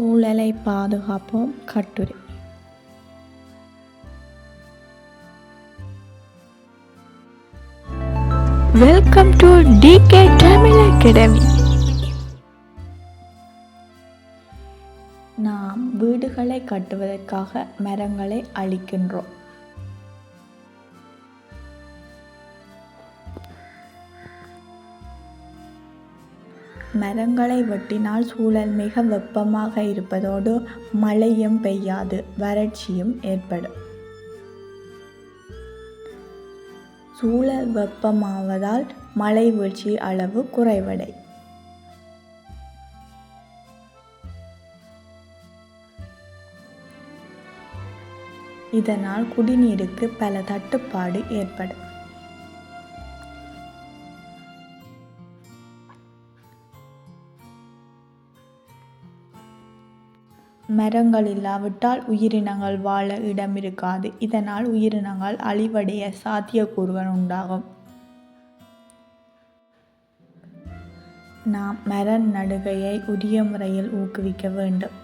சூழலை பாதுகாப்போம் கட்டுரை. Welcome to DK Tamil academy நாம் வீடுகளை கட்டுவதற்காக மரங்களை அழிக்கின்றோம். மரங்களை வெட்டினால் சூழல் மிக வெப்பமாக இருப்பதோடு மழையும் பெய்யாது வறட்சியும் ஏற்படும். சூழல் வெப்பமாவதால் மழை வீழ்ச்சி அளவு குறைவடை. இதனால் குடிநீருக்கு பல தட்டுப்பாடு ஏற்படும். மரங்கள் இல்லாவிட்டால் உயிரினங்கள் வாழ இடம் இருக்காது. இதனால் உயிரினங்கள் அழிவடைய சாத்தியக்கூறுகள் உண்டாகும். நாம் மர நடுகையை உரிய முறையில் ஊக்குவிக்க வேண்டும்.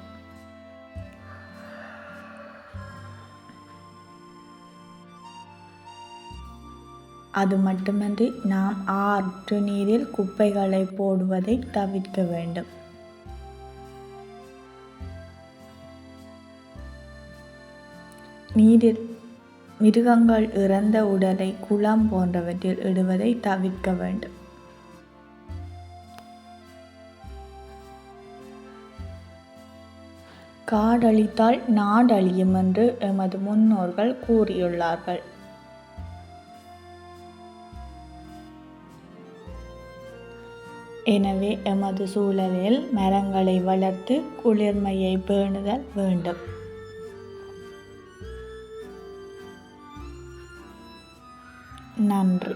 அது மட்டுமன்றி நாம் ஆற்று நீரில் குப்பைகளை போடுவதை தவிர்க்க வேண்டும். நீரில் மிருகங்கள் இறந்த உடலை குளம் போன்றவற்றில் இடுவதை தவிர்க்க வேண்டும். காடழித்தால் நாடழியும் என்று எமது முன்னோர்கள் கூறியுள்ளார்கள். எனவே எமது சூழலில் மரங்களை வளர்த்து குளிர்மையை பேணுதல் வேண்டும். நன்றி.